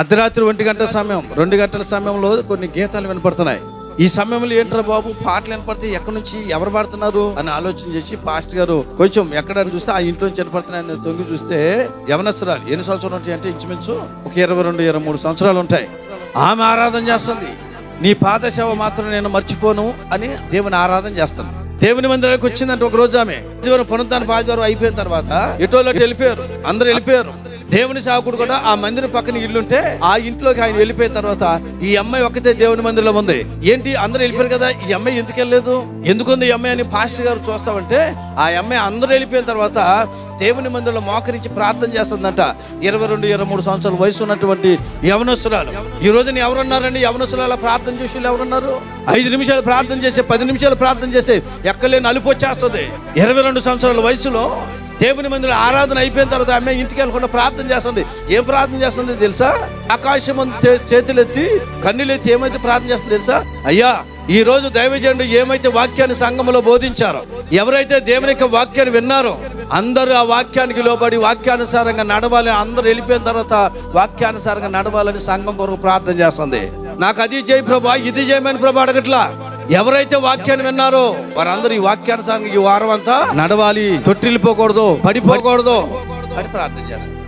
అర్ధరాత్రి ఒంటి గంటల సమయం రెండు గంటల సమయంలో కొన్ని గీతాలు వినపడుతున్నాయి. ఈ సమయంలో ఏంట్రా బాబు పాటలు వినపడితే ఎక్కడి నుంచి ఎవరు పాడుతున్నారు అని ఆలోచన చేసి పాస్ట్ గారు కొంచెం ఎక్కడ చూస్తే ఆ ఇంట్లో నుంచి వినపడుతున్నాయని తొంగి చూస్తే యవనస్తురాలు ఎన్ని సంవత్సరాలు ఉంటాయి అంటే ఇంచుమించు ఒక ఇరవై రెండు ఇరవై మూడు సంవత్సరాలు ఉంటాయి. ఆమె ఆరాధన చేస్తుంది. నీ పాద సేవ మాత్రం నేను మర్చిపోను అని దేవుని ఆరాధన చేస్తాను దేవుని మందిరానికి వచ్చిందంటే ఒక రోజు ఆమె దేవుని పునరుద్ధాన పాదవారు అయిపోయిన తర్వాత ఎటోలో వెళ్ళిపోయారు. అందరు వెళ్ళిపోయారు. దేవుని సేవకుడు కూడా ఆ మందిరం పక్కన ఇల్లుంటే ఆ ఇంట్లోకి ఆయన వెళ్ళిపోయిన తర్వాత ఈ అమ్మాయి ఒక్కతే దేవుని మందిరంలో ఉంది. ఏంటి? అందరూ వెళ్ళిపోయారు కదా. ఈ అమ్మాయి ఎందుకు వెళ్ళలేదు? ఎందుకుంది ఈ అమ్మాయి అని పాస్టర్ గారు చూస్తామంటే ఆ అమ్మాయి అందరూ వెళ్ళిపోయిన తర్వాత దేవుని మందిరంలో మోకరించి ప్రార్థన చేస్తుందంట. ఇరవై రెండు ఇరవై మూడు సంవత్సరాల వయసు ఉన్నటువంటి యవనస్తురాలు. ఈ రోజున ఎవరున్నారండి? యవనస్తురాల ప్రార్థన చేసి వాళ్ళు ఎవరున్నారు? ఐదు నిమిషాలు ప్రార్థన చేస్తే పది నిమిషాలు ప్రార్థన చేస్తే ఎక్కలేని అలుపు వచ్చేస్తుంది. ఇరవై రెండు సంవత్సరాల వయసులో దేవుని మందిలో ఆరాధన అయిపోయిన తర్వాత ఆమె ఇంటికి వెళ్ళకుండా ప్రార్థన చేస్తుంది. ఏం ప్రార్థన చేస్తుంది తెలుసా? ఆకాశం చే- చేతులెత్తి కన్నులెత్తి ఏమైతే ప్రార్థన చేస్తుంది తెలుసా? అయ్యా ఈ రోజు దైవజనుడు ఏమైతే వాక్యాన్ని సంఘములో బోధించారో ఎవరైతే దేవుని యొక్క వాక్యాన్ని విన్నారో అందరూ ఆ వాక్యానికి లోబడి వాక్యానుసారంగా నడవాలి అందరూ వెళ్ళిపోయిన తర్వాత వాక్యానుసారంగా నడవాలని సంఘం కొరకు ప్రార్థన చేస్తుంది. నాకు అది చేయి ప్రభా ఇది చేయమని ప్రభా అడగట్లా. ఎవరైతే వాక్యాన్ని విన్నారో వారందరూ ఈ వాక్యానుసారంగా ఈ వారం అంతా నడవాలి తొట్టిల్లిపోకూడదు పడిపోకూడదు అని ప్రార్థన చేస్తారు.